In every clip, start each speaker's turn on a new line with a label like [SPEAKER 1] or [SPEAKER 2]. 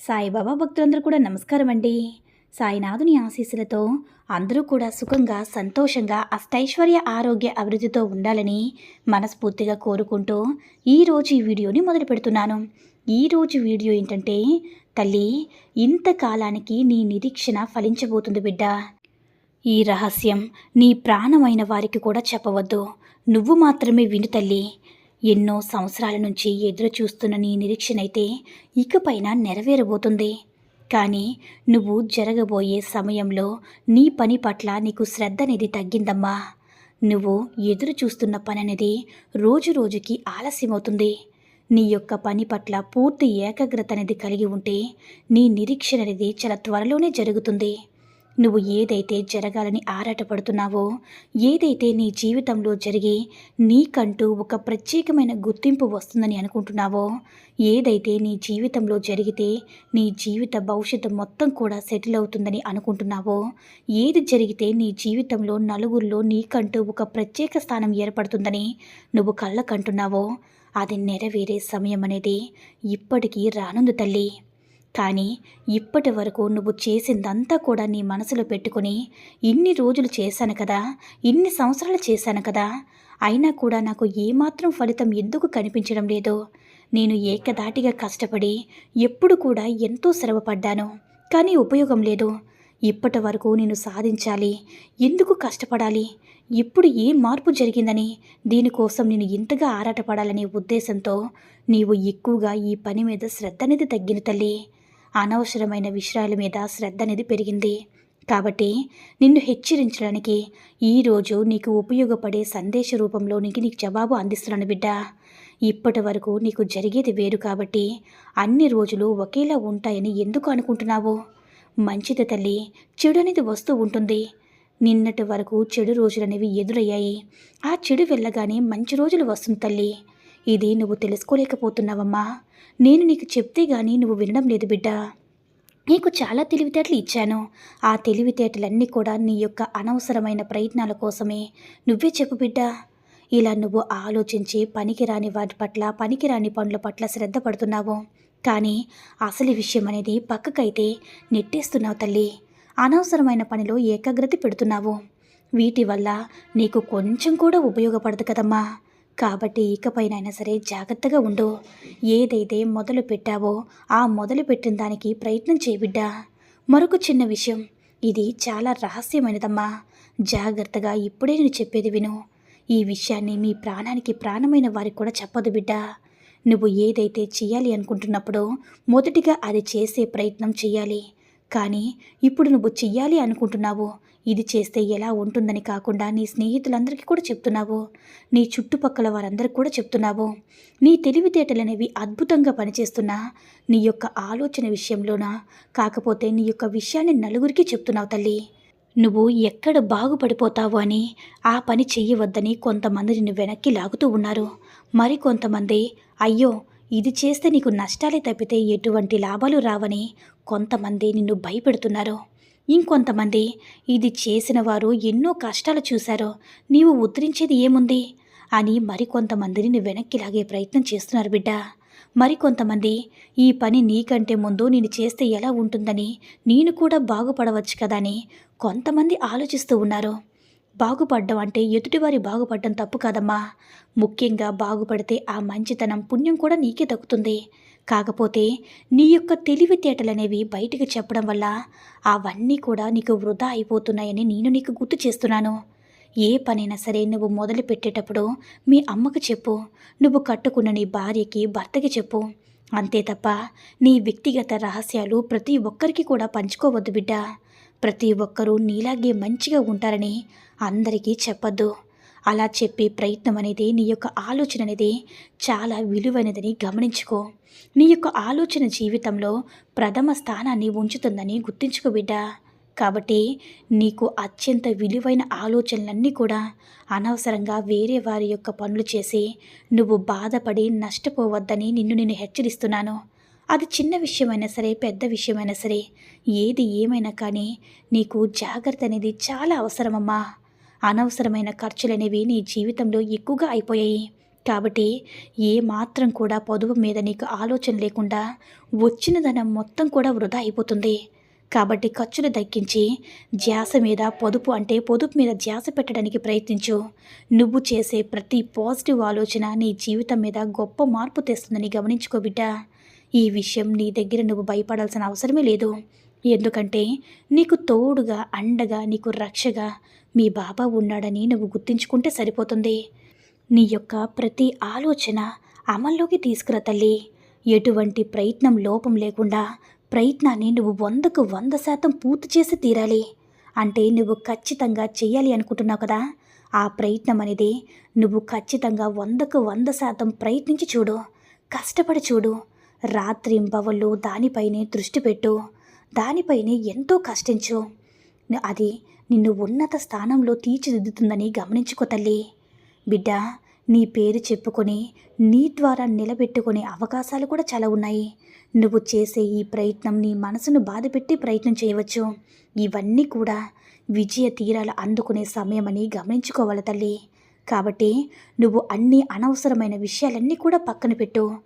[SPEAKER 1] సాయిబాబా భక్తులందరూ కూడా నమస్కారం అండి సాయినాథుని ఆశీస్సులతో అందరూ కూడా సుఖంగా సంతోషంగా అష్టైశ్వర్య ఆరోగ్య అభివృద్ధితో ఉండాలని మనస్ఫూర్తిగా కోరుకుంటూ ఈరోజు ఈ వీడియోని మొదలు పెడుతున్నాను. ఈరోజు వీడియో ఏంటంటే తల్లి ఇంతకాలానికి నీ నిరీక్షణ ఫలించబోతుంది బిడ్డ. ఈ రహస్యం నీ ప్రాణమైన వారికి కూడా చెప్పవద్దు. నువ్వు మాత్రమే విను తల్లి. ఎన్నో సంవత్సరాల నుంచి ఎదురు చూస్తున్న నీ నిరీక్షణైతే ఇకపైన నెరవేరబోతుంది. కానీ నువ్వు జరగబోయే సమయంలో నీ పని పట్ల నీకు శ్రద్ధ అనేది తగ్గిందమ్మా. నువ్వు ఎదురు చూస్తున్న పని అనేది రోజు రోజుకి ఆలస్యమవుతుంది. నీ యొక్క పని పట్ల పూర్తి ఏకాగ్రత అనేది కలిగి ఉంటే నీ నిరీక్షణ అనేది చాలా త్వరలోనే జరుగుతుంది. నువ్వు ఏదైతే జరగాలని ఆరాటపడుతున్నావో ఏదైతే నీ జీవితంలో జరిగి నీకంటూ ఒక ప్రత్యేకమైన గుర్తింపు వస్తుందని అనుకుంటున్నావో ఏదైతే నీ జీవితంలో జరిగితే నీ జీవిత భవిష్యత్తు మొత్తం కూడా సెటిల్ అవుతుందని అనుకుంటున్నావో ఏది జరిగితే నీ జీవితంలో నలుగురిలో నీకంటూ ఒక ప్రత్యేక స్థానం ఏర్పడుతుందని నువ్వు కళ్ళకంటున్నావో అది నెరవేరే సమయం అనేది ఇప్పటికీ రానుంది తల్లి. కానీ ఇప్పటి వరకు నువ్వు చేసిందంతా కూడా నీ మనసులో పెట్టుకుని ఇన్ని రోజులు చేశాను కదా ఇన్ని సంవత్సరాలు చేశాను కదా అయినా కూడా నాకు ఏమాత్రం ఫలితం ఎందుకు కనిపించడం లేదు? నేను ఏకదాటిగా కష్టపడి ఎప్పుడు కూడా ఎంతో శ్రమపడ్డాను కానీ ఉపయోగం లేదు. ఇప్పటి వరకు నేను సాధించాలి ఎందుకు కష్టపడాలి ఇప్పుడు ఏ మార్పు జరిగిందని దీనికోసం నేను ఇంతగా ఆరాటపడాలనే ఉద్దేశంతో నీవు ఎక్కువగా ఈ పని మీద శ్రద్ధ అనేది తగ్గిన తల్లి. అనవసరమైన విషయాల మీద శ్రద్ధ అనేది పెరిగింది. కాబట్టి నిన్ను హెచ్చరించడానికి ఈరోజు నీకు ఉపయోగపడే సందేశ రూపంలో నీకు నీకు జవాబు అందిస్తున్నాను బిడ్డ. ఇప్పటి వరకు నీకు జరిగేది వేరు కాబట్టి అన్ని రోజులు ఒకేలా ఉంటాయని ఎందుకు అనుకుంటున్నావు? మంచిది తల్లి చెడు అనేది వస్తూ ఉంటుంది. నిన్నటి వరకు చెడు రోజులు అనేవి ఎదురయ్యాయి. ఆ చెడు వెళ్ళగానే మంచి రోజులు వస్తుంది తల్లి. ఇది నువ్వు తెలుసుకోలేకపోతున్నావమ్మా. నేను నీకు చెప్తే గానీ నువ్వు వినడం లేదు బిడ్డ. నీకు చాలా తెలివితేటలు ఇచ్చాను. ఆ తెలివితేటలన్నీ కూడా నీ యొక్క అనవసరమైన ప్రయత్నాల కోసమే. నువ్వే చెప్పు బిడ్డ. ఇలా నువ్వు ఆలోచించి పనికిరాని వాటి పట్ల పనికిరాని పనుల పట్ల శ్రద్ధ పడుతున్నావు. కానీ అసలు విషయం అనేది పక్కకైతే నెట్టేస్తున్నావు తల్లి. అనవసరమైన పనిలో ఏకాగ్రత పెడుతున్నావు. వీటి వల్ల నీకు కొంచెం కూడా ఉపయోగపడదు కదమ్మా. కాబట్టి ఇకపైనైనా సరే జాగ్రత్తగా ఉండు. ఏదైతే మొదలు పెట్టావో ఆ మొదలు పెట్టిన దానికి ప్రయత్నం చేయబిడ్డా మరొక చిన్న విషయం. ఇది చాలా రహస్యమైనదమ్మా. జాగ్రత్తగా ఇప్పుడే నేను చెప్పేది విను. ఈ విషయాన్ని మీ ప్రాణానికి ప్రాణమైన వారికి కూడా చెప్పదు బిడ్డా. నువ్వు ఏదైతే చేయాలి అనుకుంటున్నప్పుడో మొదటిగా అది చేసే ప్రయత్నం చేయాలి కానీ ఇప్పుడు నువ్వు చెయ్యాలి అనుకుంటున్నావు. ఇది చేస్తే ఎలా ఉంటుందని కాకుండా నీ స్నేహితులందరికీ కూడా చెప్తున్నావు. నీ చుట్టుపక్కల వారందరికీ కూడా చెప్తున్నావు. నీ తెలివితేటలనేవి అద్భుతంగా పనిచేస్తున్నా. నీ యొక్క ఆలోచన విషయంలోనా? కాకపోతే నీ యొక్క విషయాన్ని నలుగురికి చెప్తున్నావు తల్లి. నువ్వు ఎక్కడ బాగుపడిపోతావు అని ఆ పని చెయ్యవద్దని కొంతమంది నిన్ను వెనక్కి లాగుతూ ఉన్నారు. మరి కొంతమంది అయ్యో ఇది చేస్తే నీకు నష్టాలే తప్పితే ఎటువంటి లాభాలు రావని కొంతమంది నిన్ను భయపెడుతున్నారు. ఇంకొంతమంది. ఇది చేసిన వారు ఎన్నో కష్టాలు చూశారో నీవు ఉద్ధరించేది ఏముంది? అని మరికొంతమందిని వెనక్కి లాగే ప్రయత్నం చేస్తున్నారు బిడ్డ. మరికొంతమంది ఈ పని నీకంటే ముందు నేను చేస్తే ఎలా ఉంటుందని నేను కూడా బాగుపడవచ్చు కదా అని కొంతమంది ఆలోచిస్తూ ఉన్నారు. బాగుపడ్డం అంటే ఎదుటివారి బాగుపడడం తప్పు కాదమ్మా. ముఖ్యంగా బాగుపడితే ఆ మంచితనం పుణ్యం కూడా నీకే దక్కుతుంది. కాకపోతే నీ యొక్క తెలివితేటలనేవి బయటికి చెప్పడం వల్ల అవన్నీ కూడా నీకు వృధా అయిపోతున్నాయని నేను నీకు గుర్తు చేస్తున్నాను. ఏ పనైనా సరే నువ్వు మొదలు పెట్టేటప్పుడు మీ అమ్మకు చెప్పు. నువ్వు కట్టుకున్న నీ భార్యకి భర్తకి చెప్పు. అంతే తప్ప నీ వ్యక్తిగత రహస్యాలు ప్రతి ఒక్కరికి కూడా పంచుకోవద్దు బిడ్డ. ప్రతి ఒక్కరూ నీలాగే మంచిగా ఉంటారని అందరికీ చెప్పొద్దు. అలా చెప్పే ప్రయత్నం అనేది నీ యొక్క ఆలోచన అనేది చాలా విలువైనదని గమనించుకో. నీ యొక్క ఆలోచన జీవితంలో ప్రథమ స్థానాన్ని ఉంచుతుందని గుర్తించుకో బిడ్డ. కాబట్టి నీకు అత్యంత విలువైన ఆలోచనలన్నీ కూడా అనవసరంగా వేరే వారి యొక్క పనులు చేసి నువ్వు బాధపడి నష్టపోవద్దని నిన్ను నేను హెచ్చరిస్తున్నాను. అది చిన్న విషయమైనా సరే పెద్ద విషయమైనా సరే ఏది ఏమైనా కానీ నీకు జాగ్రత్త అనేది చాలా అవసరమమ్మా. అనవసరమైన ఖర్చులనేవి నీ జీవితంలో ఎక్కువగా అయిపోయాయి. కాబట్టి ఏ మాత్రం కూడా పొదుపు మీద నీకు ఆలోచన లేకుండా వచ్చిన ధనం మొత్తం కూడా వృధా అయిపోతుంది. కాబట్టి ఖర్చులు తగ్గించి ధ్యాస మీద పొదుపు అంటే పొదుపు మీద ధ్యాస పెట్టడానికి ప్రయత్నించు. నువ్వు చేసే ప్రతి పాజిటివ్ ఆలోచన నీ జీవితం మీద గొప్ప మార్పు తెస్తుందని గమనించుకో బిడ్డా. ఈ విషయం నీ దగ్గర నువ్వు భయపడాల్సిన అవసరమే లేదు. ఎందుకంటే నీకు తోడుగా అండగా నీకు రక్షగా మీ బాబా ఉన్నాడని నువ్వు గుర్తించుకుంటే సరిపోతుంది. నీ యొక్క ప్రతి ఆలోచన అమల్లోకి తీసుకురా తల్లి. ఎటువంటి ప్రయత్నం లోపం లేకుండా ప్రయత్నాన్ని నువ్వు వందకు వంద శాతం పూర్తి చేసి తీరాలి. అంటే నువ్వు ఖచ్చితంగా చేయాలి అనుకుంటున్నావు కదా? ఆ ప్రయత్నం అనేది నువ్వు ఖచ్చితంగా వందకు వంద శాతం ప్రయత్నించి చూడు. కష్టపడి చూడు. రాత్రింబవళ్ళు దానిపైనే దృష్టి పెట్టు. దానిపైనే ఎంతో కష్టించు. అది నిన్ను ఉన్నత స్థానంలో తీర్చిదిద్దుతుందని గమనించుకో తల్లి. బిడ్డ నీ పేరు చెప్పుకొని నీ ద్వారా నిలబెట్టుకునే అవకాశాలు కూడా చాలా ఉన్నాయి. నువ్వు చేసే ఈ ప్రయత్నం నీ మనసును బాధపెట్టి ప్రయత్నం చేయవచ్చు. ఇవన్నీ కూడా విజయ తీరాలు అందుకునే సమయమని గమనించుకోవాలి తల్లి. కాబట్టి నువ్వు అన్ని అనవసరమైన విషయాలన్నీ కూడా పక్కన పెట్టు.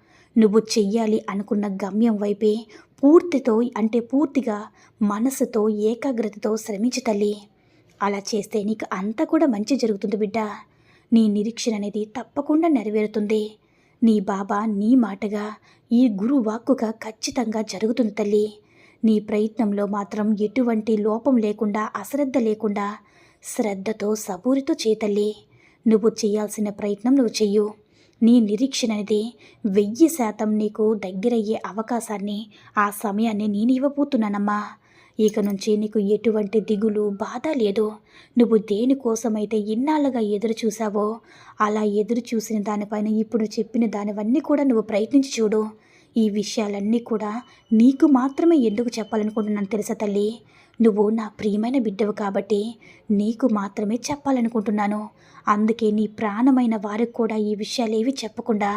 [SPEAKER 1] నువ్వు చెయ్యాలి అనుకున్న గమ్యం వైపే పూర్తితో అంటే పూర్తిగా మనసుతో ఏకాగ్రతతో శ్రమించు తల్లి. అలా చేస్తే నీకు అంతా కూడా మంచి జరుగుతుంది బిడ్డ. నీ నిరీక్షణ అనేది తప్పకుండా నెరవేరుతుంది. నీ బాబా నీ మాటగా ఈ గురు వాక్కుగా ఖచ్చితంగా జరుగుతుంది తల్లి. నీ ప్రయత్నంలో మాత్రం ఎటువంటి లోపం లేకుండా అశ్రద్ధ లేకుండా శ్రద్ధతో సబూరితో చేతల్లి నువ్వు చేయాల్సిన ప్రయత్నం నువ్వు చెయ్యు. నీ నిరీక్షణ అనేది వెయ్యి శాతం నీకు దగ్గరయ్యే అవకాశాన్ని ఆ సమయాన్ని నేను ఇవ్వబోతున్నానమ్మా ఇక నుంచి నీకు ఎటువంటి దిగులు బాధ లేదు. నువ్వు దేనికోసమైతే ఇన్నాళ్ళుగా ఎదురు చూసావో అలా ఎదురు చూసిన దానిపైన ఇప్పుడు చెప్పిన దానివన్నీ కూడా నువ్వు ప్రయత్నించి చూడు. ఈ విషయాలన్నీ కూడా నీకు మాత్రమే ఎందుకు చెప్పాలనుకుంటున్నాను తెలుసా తల్లి? నువ్వు నా ప్రియమైన బిడ్డవు కాబట్టి నీకు మాత్రమే చెప్పాలనుకుంటున్నాను. అందుకే నీ ప్రాణమైన వారికి కూడా ఈ విషయాలేవి చెప్పకుండా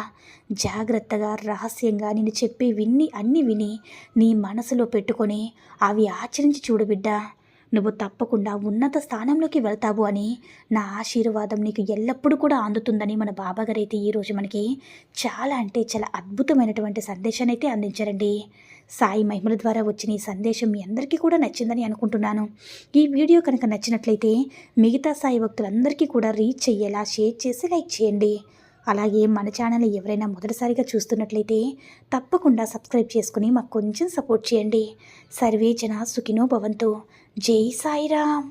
[SPEAKER 1] జాగ్రత్తగా రహస్యంగా నేను చెప్పే విన్ని అన్ని విని నీ మనసులో పెట్టుకొని అవి ఆచరించి చూడబిడ్డా నువ్వు తప్పకుండా ఉన్నత స్థానంలోకి వెళ్తావు అని నా ఆశీర్వాదం నీకు ఎల్లప్పుడూ కూడా అందుతుందని మన బాబాగారు అయితే ఈరోజు మనకి చాలా అంటే చాలా అద్భుతమైనటువంటి సందేశాన్ని అయితే అందించారండి. సాయి మహిమల ద్వారా వచ్చిన ఈ సందేశం మీ అందరికీ కూడా నచ్చిందని అనుకుంటున్నాను. ఈ వీడియో కనుక నచ్చినట్లయితే మిగతా సాయి భక్తులందరికీ కూడా రీచ్ అయ్యేలా షేర్ చేసి లైక్ చేయండి. అలాగే మన ఛానల్ ఎవరైనా మొదటిసారిగా చూస్తున్నట్లయితే తప్పకుండా సబ్స్క్రైబ్ చేసుకుని మాకు కొంచెం సపోర్ట్ చేయండి. సర్వే జన సుఖినో భవంతు. జై సాయిరామ్